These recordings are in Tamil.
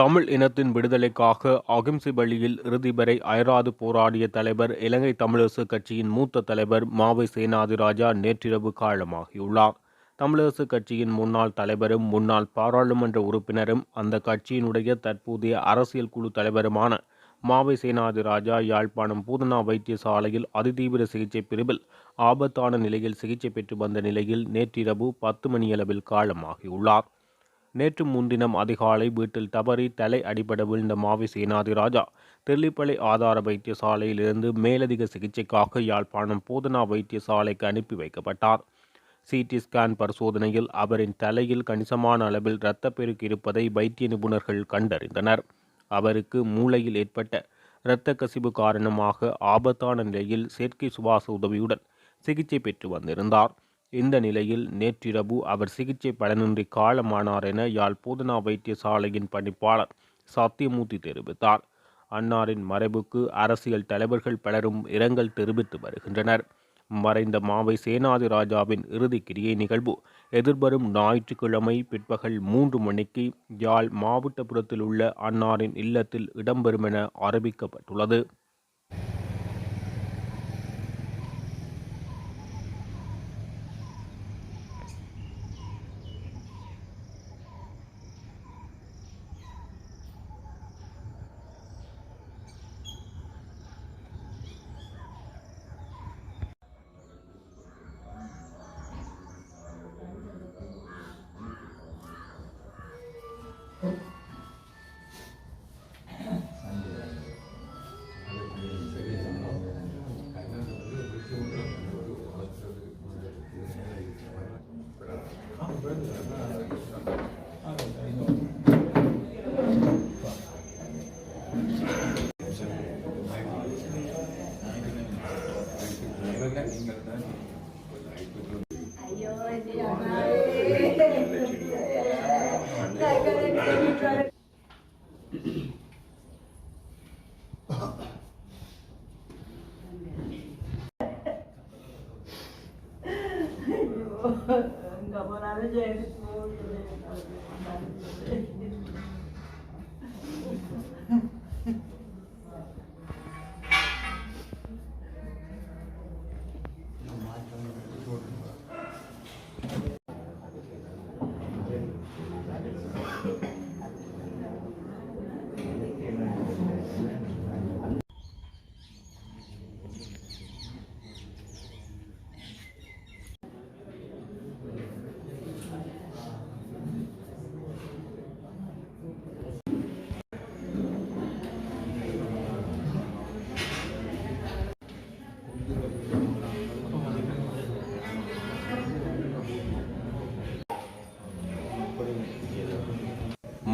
தமிழ் இனத்தின் விடுதலைக்காக அகிம்சை வழியில் இறுதி வரை அயராது போராடிய தலைவர் இலங்கை தமிழரசு கட்சியின் மூத்த தலைவர் மாவை சேனாதிராஜா நேற்றிரவு காலமாகியுள்ளார். தமிழரசு கட்சியின் முன்னாள் தலைவரும் முன்னாள் பாராளுமன்ற உறுப்பினரும் அந்த கட்சியினுடைய தற்போதைய அரசியல் குழு தலைவருமான மாவை சேனாதிராஜா யாழ்ப்பாணம் பூதனா வைத்தியசாலையில் அதிதீவிர சிகிச்சை பிரிவில் ஆபத்தான நிலையில் சிகிச்சை பெற்று வந்த நிலையில் நேற்றிரவு பத்து மணியளவில் காலமாகியுள்ளார். நேற்று முன்தினம் அதிகாலை வீட்டில் தவறி தலை அடிபட விழுந்த மாவி சேனாதிராஜா தெல்லிப்பளை ஆதார வைத்தியசாலையிலிருந்து மேலதிக சிகிச்சைக்காக யாழ்ப்பாணம் போதனா வைத்தியசாலைக்கு அனுப்பி வைக்கப்பட்டார். சிடி ஸ்கேன் பரிசோதனையில் அவரின் தலையில் கணிசமான அளவில் இரத்தப்பெருக்கு இருப்பதை வைத்திய நிபுணர்கள் கண்டறிந்தனர். அவருக்கு மூளையில் ஏற்பட்ட இரத்த கசிவு காரணமாக ஆபத்தான நிலையில் செயற்கை சுவாச உதவியுடன் சிகிச்சை பெற்று வந்திருந்தார். இந்த நிலையில் நேற்றிரவு அவர் சிகிச்சை பலனின்றி காலமானார் என யாழ் போதனா வைத்தியசாலையின் பணிப்பாளர் சத்தியமூர்த்தி தெரிவித்தார். அன்னாரின் மறைவுக்கு அரசியல் தலைவர்கள் பலரும் இரங்கல் தெரிவித்து வருகின்றனர். மறைந்த மாவை சேனாதி ராஜாவின் இறுதி நிகழ்வு எதிர்வரும் ஞாயிற்றுக்கிழமை பிற்பகல் மூன்று மணிக்கு யாழ் மாவட்டபுரத்தில் உள்ள அன்னாரின் இல்லத்தில் இடம்பெறும் என அறிவிக்கப்பட்டுள்ளது.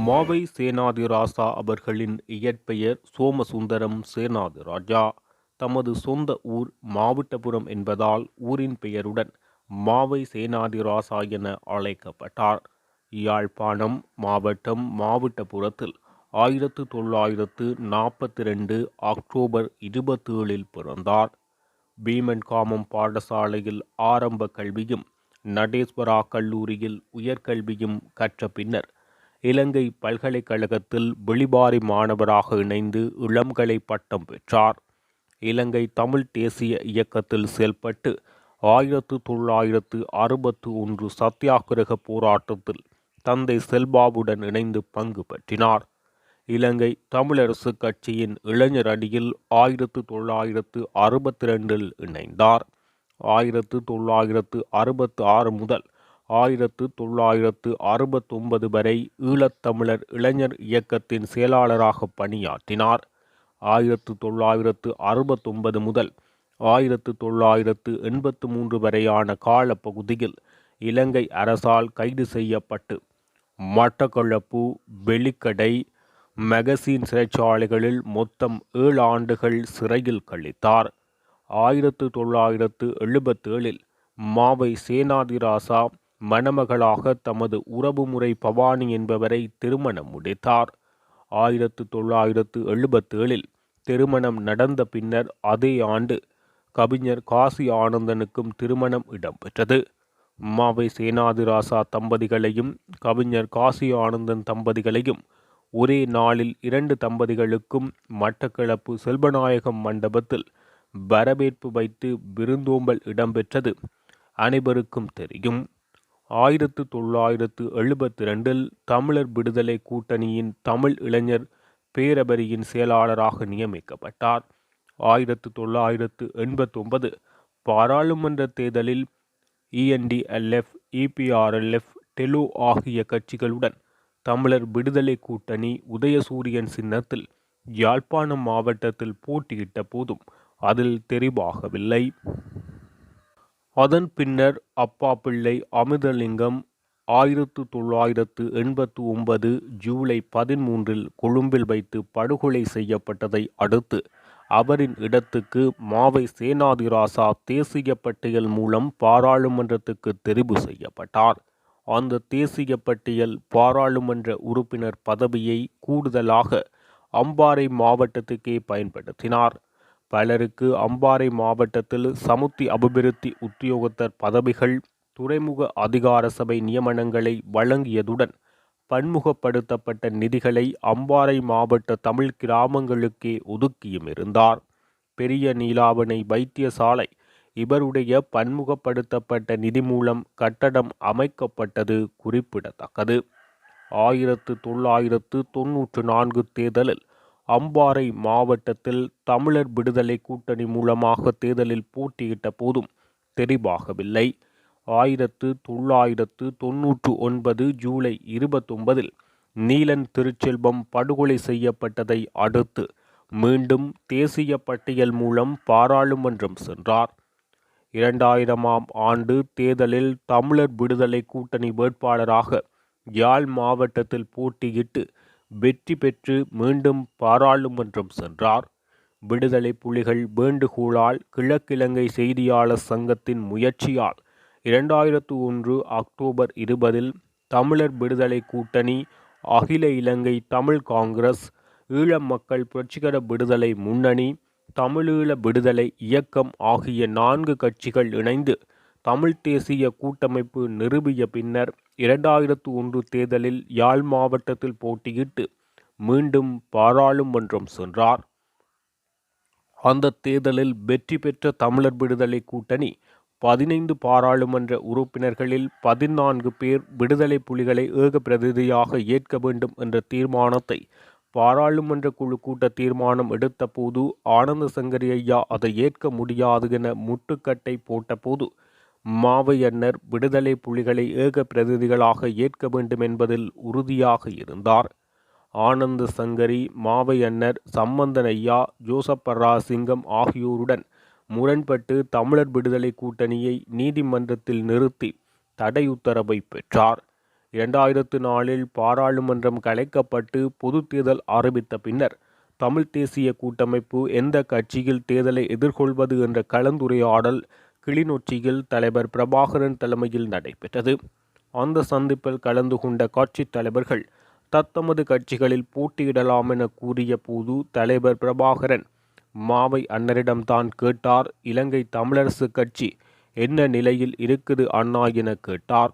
மாவை சேனாதிராசா அவர்களின் இயற்பெயர் சோமசுந்தரம் சேனாதிராஜா தமது சொந்த ஊர் மாவட்டபுரம் என்பதால் ஊரின் பெயருடன் மாவை சேனாதிராசா என அழைக்கப்பட்டார். யாழ்ப்பாணம் மாவட்டம் மாவட்டபுரத்தில் ஆயிரத்து தொள்ளாயிரத்து நாற்பத்தி ரெண்டு அக்டோபர் இருபத்தேழில் பிறந்தார். பீமன்காமம் பாடசாலையில் ஆரம்ப கல்வியும் நடேஸ்வரா கல்லூரியில் உயர்கல்வியும் கற்ற பின்னர் இலங்கை பல்கலைக்கழகத்தில் வெளிபாரி மாணவராக இணைந்து இளங்கலை பட்டம் பெற்றார். இலங்கை தமிழ் தேசிய இயக்கத்தில் செயல்பட்டு ஆயிரத்து தொள்ளாயிரத்து அறுபத்து ஒன்று சத்தியாகிரக போராட்டத்தில் தந்தை செல்பாவுடன் இணைந்து பங்கு பற்றினார். இலங்கை தமிழரசு கட்சியின் இளைஞர் அணியில் ஆயிரத்து தொள்ளாயிரத்து அறுபத்தி ரெண்டில் இணைந்தார். ஆயிரத்து தொள்ளாயிரத்து அறுபத்து ஆறு முதல் ஆயிரத்து தொள்ளாயிரத்து அறுபத்தொன்பது வரை ஈழத்தமிழர் இளைஞர் இயக்கத்தின் செயலாளராக பணியாற்றினார். ஆயிரத்து தொள்ளாயிரத்து அறுபத்தொன்பது முதல் ஆயிரத்து தொள்ளாயிரத்து எண்பத்து மூன்று வரையான காலப்பகுதியில் இலங்கை அரசால் கைது செய்யப்பட்டு மட்டக்களப்பு வெலிக்கடை மெகசின் சிறைச்சாலைகளில் மொத்தம் ஏழு ஆண்டுகள் சிறையில் கழித்தார். ஆயிரத்து தொள்ளாயிரத்து எழுபத்தேழில் மாவை சேனாதிராசா மணமகளாக தமது உறவுமுறை பவானி என்பவரை திருமணம் முடித்தார். ஆயிரத்து தொள்ளாயிரத்து எழுபத்தேழில் திருமணம் நடந்த பின்னர் அதே ஆண்டு கவிஞர் காசி ஆனந்தனுக்கும் திருமணம் இடம்பெற்றது. மாவை சேனாதிராசா தம்பதிகளையும் கவிஞர் காசி ஆனந்தன் தம்பதிகளையும் ஒரே நாளில் இரண்டு தம்பதிகளுக்கும் மட்டக்களப்பு செல்வநாயகம் மண்டபத்தில் வரவேற்பு வைத்து விருந்தோம்பல் இடம்பெற்றது. அனைவருக்கும் தெரியும். ஆயிரத்து தொள்ளாயிரத்து எழுபத்தி ரெண்டில் தமிழர் விடுதலை கூட்டணியின் தமிழ் இளைஞர் பேரபரியின் செயலாளராக நியமிக்கப்பட்டார். ஆயிரத்து தொள்ளாயிரத்து எண்பத்தொன்பது பாராளுமன்ற தேர்தலில் இஎன்டிஎல்எஃப் இபிஆர்எல்எஃப் டெலோ ஆகிய கட்சிகளுடன் தமிழர் விடுதலை கூட்டணி உதயசூரியன் சின்னத்தில் யாழ்ப்பாணம் மாவட்டத்தில் போட்டியிட்ட போதும் அதில் தெரிவாகவில்லை. அதன் பின்னர் அப்பா பிள்ளை அமிர்தலிங்கம் ஆயிரத்து தொள்ளாயிரத்து எண்பத்து ஒன்பது ஜூலை பதிமூன்றில் கொழும்பில் வைத்து படுகொலை செய்யப்பட்டதை அடுத்து அவரின் இடத்துக்கு மாவை சேனாதிராசா தேசிய பட்டியல் மூலம் பாராளுமன்றத்துக்கு தெரிவு செய்யப்பட்டார். அந்த தேசிய பட்டியல் பாராளுமன்ற உறுப்பினர் பதவியை கூடுதலாக அம்பாறை மாவட்டத்துக்கே பயன்படுத்தினார். பலருக்கு அம்பாறை மாவட்டத்தில் சமுத்தி அபிவிருத்தி உத்தியோகத்தர் பதவிகள் துறைமுக அதிகார சபை நியமனங்களை வழங்கியதுடன் பன்முகப்படுத்தப்பட்ட நிதிகளை அம்பாறை மாவட்ட தமிழ் கிராமங்களுக்கே ஒதுக்கியும் இருந்தார். பெரிய நீலாவணை வைத்தியசாலை இவருடைய பன்முகப்படுத்தப்பட்ட நிதி மூலம் கட்டடம் அமைக்கப்பட்டது குறிப்பிடத்தக்கது. ஆயிரத்து தொள்ளாயிரத்து தொன்னூற்று நான்கு தேர்தலில் அம்பாறை மாவட்டத்தில் தமிழர் விடுதலை கூட்டணி மூலமாக தேர்தலில் போட்டியிட்ட போதும் தெரிவாகவில்லை ஆயிரத்து தொள்ளாயிரத்து தொன்னூற்று ஒன்பது ஜூலை இருபத்தொன்பதில் நீலன் திருச்செல்வம் படுகொலை செய்யப்பட்டதை அடுத்து மீண்டும் தேசிய பட்டியல் மூலம் பாராளுமன்றம் சென்றார். இரண்டாயிரமாம் ஆண்டு தேர்தலில் தமிழர் விடுதலை கூட்டணி வேட்பாளராக யாழ் மாவட்டத்தில் போட்டியிட்டு வெற்றி பெற்று மீண்டும் பாராளுமன்றம் சென்றார். விடுதலை புலிகள் வேண்டுகோளால் கிழக்கிழங்கை செய்தியாளர் சங்கத்தின் முயற்சியால் இரண்டாயிரத்து ஒன்று அக்டோபர் இருபதில் தமிழர் விடுதலை கூட்டணி அகில இலங்கை தமிழ் காங்கிரஸ் ஈழ மக்கள் புரட்சிகர விடுதலை முன்னணி தமிழீழ விடுதலை இயக்கம் ஆகிய நான்கு கட்சிகள் இணைந்து தமிழ் தேசிய கூட்டமைப்பு நிறுவிய பின்னர் இரண்டாயிரத்து ஒன்று தேர்தலில் யாழ் மாவட்டத்தில் போட்டியிட்டு மீண்டும் பாராளுமன்றம் சென்றார். அந்த தேர்தலில் வெற்றி பெற்ற தமிழர் விடுதலை கூட்டணி பதினைந்து பாராளுமன்ற உறுப்பினர்களில் பதினான்கு பேர் விடுதலை புலிகளை ஏக பிரதிநிதியாக ஏற்க வேண்டும் என்ற தீர்மானத்தை பாராளுமன்ற குழு கூட்ட தீர்மானம் எடுத்தபோது ஆனந்த சங்கரி ஐயா அதை ஏற்க முடியாது என முட்டுக்கட்டை போட்டபோது மாவையன்னர் விடுதலை புலிகளை ஏக பிரதிநிதிகளாக ஏற்க வேண்டும் என்பதில் உறுதியாக இருந்தார். ஆனந்த சங்கரி மாவையன்னர் சம்பந்தன் ஐயா ஜோசப் சிங்கம் ஆகியோருடன் முரண்பட்டு தமிழர் விடுதலை கூட்டணியை நீதிமன்றத்தில் நிறுத்தி தடை உத்தரவை பெற்றார். இரண்டாயிரத்து நாலில் பாராளுமன்றம் கலைக்கப்பட்டு பொது தேர்தல் ஆரம்பித்த பின்னர் தமிழ் தேசிய கூட்டமைப்பு எந்த கட்சியில் தேர்தலை எதிர்கொள்வது என்ற கலந்துரையாடல் கிளிநொச்சியில் தலைவர் பிரபாகரன் தலைமையில் நடைபெற்றது. அந்த சந்திப்பில் கலந்து கொண்ட கட்சித் தலைவர்கள் தத்தமது கட்சிகளில் போட்டியிடலாம் என கூறிய போது தலைவர் பிரபாகரன் மாவை அண்ணரிடம்தான் கேட்டார். இலங்கை தமிழரசு கட்சி என்ன நிலையில் இருக்குது அண்ணா என கேட்டார்.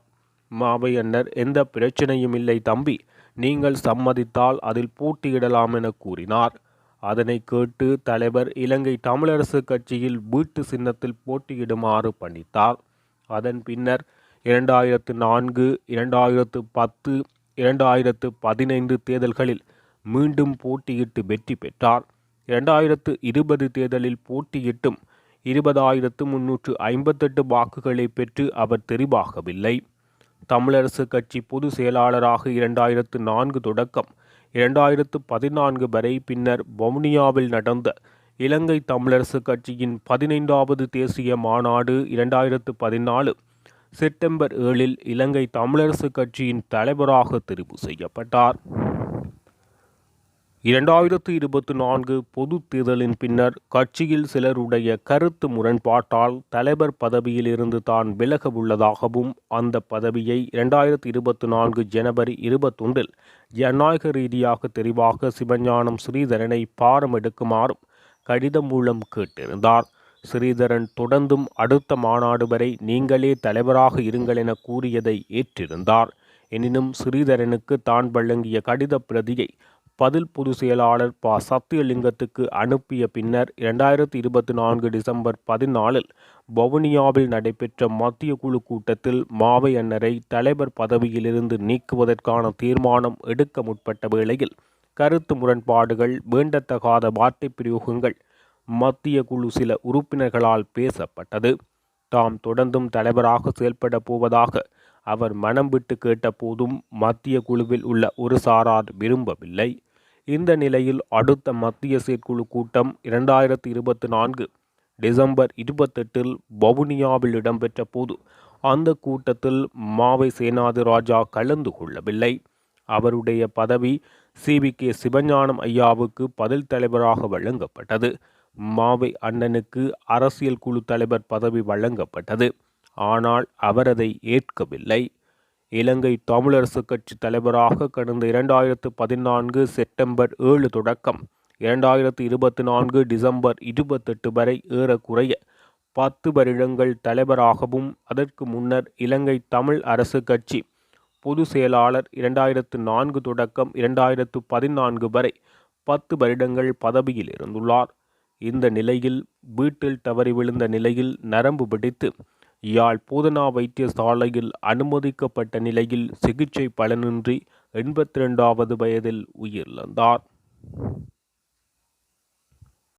மாவை அண்ணர் எந்த பிரச்சனையும் இல்லை தம்பி. நீங்கள் சம்மதித்தால் அதில் போட்டியிடலாம் என கூறினார். அதனை கேட்டு தலைவர் இலங்கை தமிழரசு கட்சியில் வீட்டு சின்னத்தில் போட்டியிடுமாறு பணித்தார். அதன் பின்னர் இரண்டாயிரத்து நான்கு இரண்டாயிரத்து பத்து இரண்டாயிரத்து பதினைந்து தேர்தல்களில் மீண்டும் போட்டியிட்டு வெற்றி பெற்றார். இரண்டாயிரத்து இருபது தேர்தலில் போட்டியிட்டும் இருபதாயிரத்து முன்னூற்று ஐம்பத்தெட்டு வாக்குகளை பெற்று அவர் தெரிவாகவில்லை. தமிழரசு கட்சி பொதுச் செயலாளராக இரண்டாயிரத்து நான்கு தொடக்கம் இரண்டாயிரத்து பதினான்கு வரை பின்னர் வவுனியாவில் நடந்த இலங்கை தமிழரசு கட்சியின் பதினைந்தாவது தேசிய மாநாடு இரண்டாயிரத்து பதினாலு செப்டம்பர் ஏழில் இலங்கை தமிழரசு கட்சியின் தலைவராக தெரிவு செய்யப்பட்டார். இரண்டாயிரத்து இருபத்தி நான்கு பொது தேர்தலின் பின்னர் கட்சியில் சிலருடைய கருத்து முரண்பாட்டால் தலைவர் பதவியில் இருந்து தான் விலக உள்ளதாகவும் அந்த பதவியை இரண்டாயிரத்து இருபத்தி நான்கு ஜனவரி இருபத்தொன்றில் ஜனநாயக ரீதியாக தெரிவாக சிவஞானம் ஸ்ரீதரனை பாரம் எடுக்குமாறும் கடிதம் மூலம் கேட்டிருந்தார். ஸ்ரீதரன் தொடர்ந்தும் அடுத்த மாநாடு வரை நீங்களே தலைவராக இருங்கள் என கூறியதை ஏற்றிருந்தார். எனினும் ஸ்ரீதரனுக்கு தான் வழங்கிய கடித பிரதியை பதில் பொதுச் செயலாளர் ப. சத்தியலிங்கத்துக்கு அனுப்பிய பின்னர் இரண்டாயிரத்தி இருபத்தி நான்கு டிசம்பர் பதினாலில் வவுனியாவில் நடைபெற்ற மத்திய குழு கூட்டத்தில் மாவை அன்னரை தலைவர் பதவியிலிருந்து நீக்குவதற்கான தீர்மானம் எடுக்க முற்பட்ட வேளையில் கருத்து முரண்பாடுகள் வேண்டத்தகாத வார்த்தை பிரயோகங்கள் மத்திய குழு சில உறுப்பினர்களால் பேசப்பட்டது. தாம் தொடர்ந்தும் தலைவராக செயல்பட போவதாக அவர் மனம் விட்டு கேட்டபோதும் மத்திய குழுவில் உள்ள ஒரு சாரார் விரும்பவில்லை. இந்த நிலையில் அடுத்த மத்திய செயற்குழு கூட்டம் இரண்டாயிரத்தி இருபத்தி நான்கு டிசம்பர் இருபத்தெட்டில் வவுனியாவில் இடம்பெற்ற போது அந்த கூட்டத்தில் மாவை சேனாதி ராஜா கலந்து கொள்ளவில்லை. அவருடைய பதவி சிவி கே. சிவஞானம் ஐயாவுக்கு பதில் தலைவராக வழங்கப்பட்டது. மாவை அண்ணனுக்கு அரசியல் குழு தலைவர் பதவி வழங்கப்பட்டது. ஆனால் அவர் அதை ஏற்கவில்லை. இலங்கை தமிழரசு கட்சி தலைவராக கடந்த இரண்டாயிரத்து பதினான்கு செப்டம்பர் ஏழு தொடக்கம் இரண்டாயிரத்து இருபத்தி நான்கு டிசம்பர் இருபத்தெட்டு வரை ஏறக்குறைய பத்து வருடங்கள் தலைவராகவும் அதற்கு முன்னர் இலங்கை தமிழ் அரசு கட்சி பொது செயலாளர் இரண்டாயிரத்து நான்கு தொடக்கம் இரண்டாயிரத்து பதினான்கு வரை பத்து வருடங்கள் பதவியில் இருந்துள்ளார். இந்த நிலையில் வீட்டில் தவறி விழுந்த நிலையில் நரம்பு பிடித்து யாழ் போதனா வைத்தியசாலையில் அனுமதிக்கப்பட்ட நிலையில் சிகிச்சை பலனின்றி எண்பத்தி ரெண்டாவது வயதில் உயிரிழந்தார்.